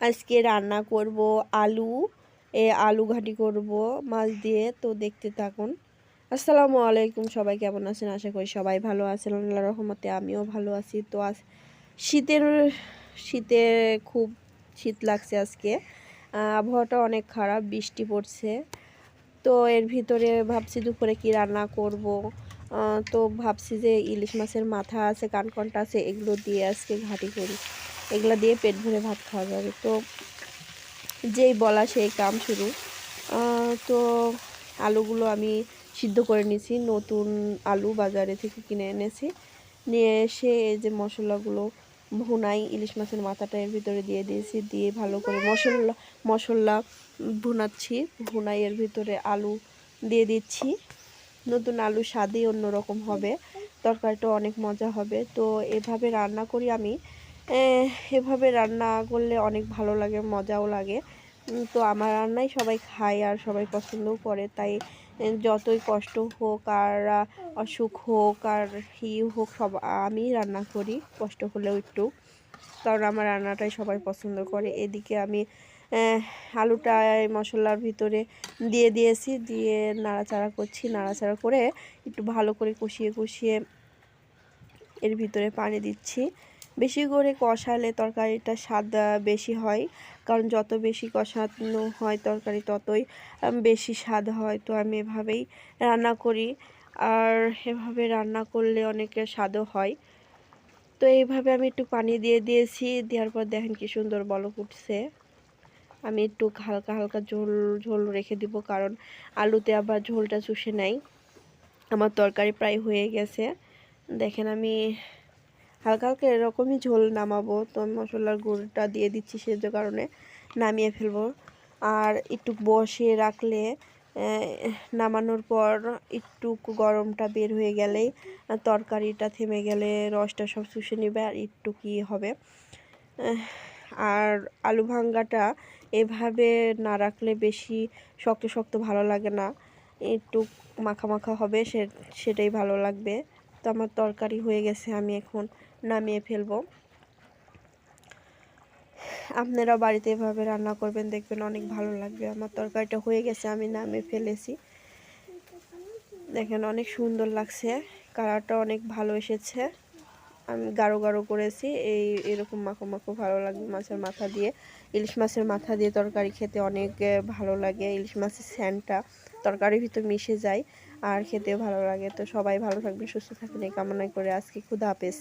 আজকে রান্না করব আলু, এ আলু ঘাটি করব, মাছ দিয়ে। তো দেখতে থাকুন। আসসালামু আলাইকুম, সবাই কেমন আছেন? আশা করি সবাই ভালো আছেন। আল্লাহ রহমতে আমিও ভালো আছি। তো আজ শীতের, শীতে খুব শীত লাগছে আজকে। আবহাওয়াটা অনেক খারাপ, বৃষ্টি পড়ছে। তো এর ভিতরে ভাবছি দুপুরে কি রান্না করব। তো ভাবছি যে ইলিশ মাছের মাথা আছে, কানকনটা আছে, এগুলো দিয়ে আজকে ঘাটি করি। এগুলো দিয়ে পেট ভরে ভাত খাওয়া যাবে। তো যেই বলা সেই কাম শুরু। তো আলুগুলো আমি সিদ্ধ করে নিয়েছি, নতুন আলু বাজারে থেকে কিনে এনেছি। নিয়ে এসে এই যে মশলাগুলো, ভুনাই, ইলিশ মাছের মাথাটা এর ভিতরে দিয়ে দিয়েছি, দিয়ে ভালো করে মশলা মশলা ভুনাচ্ছি, ভুনাই এর ভিতরে আলু দিয়ে দিচ্ছি। নতুন আলু স্বাদই অন্যরকম হবে তরকারিটা অনেক মজা হবে। তো এভাবে রান্না করি আমি। এভাবে রান্না করলে অনেক ভালো লাগে, মজাও লাগে। তো আমার রান্নাই সবাই খায় আর সবাই পছন্দও করে। তাই যতই কষ্ট হোক আর অসুখ হোক আর হি হোক, সব আমি রান্না করি, কষ্ট হলেও একটু। কারণ আমার রান্নাটাই সবাই পছন্দ করে। এদিকে আমি আলুটা মশলার ভিতরে দিয়ে দিয়েছি, দিয়ে নাড়াচাড়া করছি। নাড়াচাড়া করে একটু ভালো করে কষিয়ে কষিয়ে এর ভিতরে পানি দিচ্ছি। বেশি করে কষালে তরকারিটা স্বাদ বেশি হয়। কারণ যত বেশি কষানো হয় তরকারি, ততই বেশি স্বাদ হয়। তো আমি এভাবেই রান্না করি। আর এভাবে রান্না করলে অনেকের স্বাদও হয়। তো এইভাবে আমি একটু পানি দিয়ে দিয়েছি। দেওয়ার পর দেখেন কি সুন্দর বলক উঠছে। আমি একটু হালকা হালকা ঝোল ঝোল রেখে দিব। কারণ আলুতে আবার ঝোলটা চুষে নেয় আমার তরকারি প্রায় হয়ে গেছে। দেখেন আমি হালকা হালকা এরকমই ঝোল নামাবো। তো মশলার গুঁড়োটা দিয়ে দিচ্ছি সেজ কারণে, নামিয়ে ফেলব। আর একটু বসিয়ে রাখলে নামানোর পর একটু গরমটা বের হয়ে গেলেই তরকারিটা থেমে গেলে রসটা সব শুষে নেবে আর একটু কি হবে। আর আলু ভাঙ্গাটা এভাবে না রাখলে বেশি শক্ত শক্ত ভালো লাগে না। একটু মাখা মাখা হবে সে, সেটাই ভালো লাগবে। তো আমার তরকারি হয়ে গেছে, আমি এখন নামিয়ে ফেলব। আপনারা বাড়িতে এভাবে রান্না করবেন, দেখবেন অনেক ভালো লাগবে। আমার তরকারিটা হয়ে গেছে, আমি নামিয়ে ফেলেছি। দেখেন অনেক সুন্দর লাগছে কালারটা অনেক ভালো এসেছে। আমি গাঢ় গাঢ় করেছি। এই এরকম মাখো মাখো ভালো লাগে মাছের মাথা দিয়ে। ইলিশ মাছের মাথা দিয়ে তরকারি খেতে অনেক ভালো লাগে। ইলিশ মাছের স্যানটা তরকারির ভিতর মিশে যায় আর খেতেও ভালো লাগে। তো সবাই ভালো থাকবে সুস্থ থাকবেন। এই কামনা করে আজকে খুদা হাফেজ।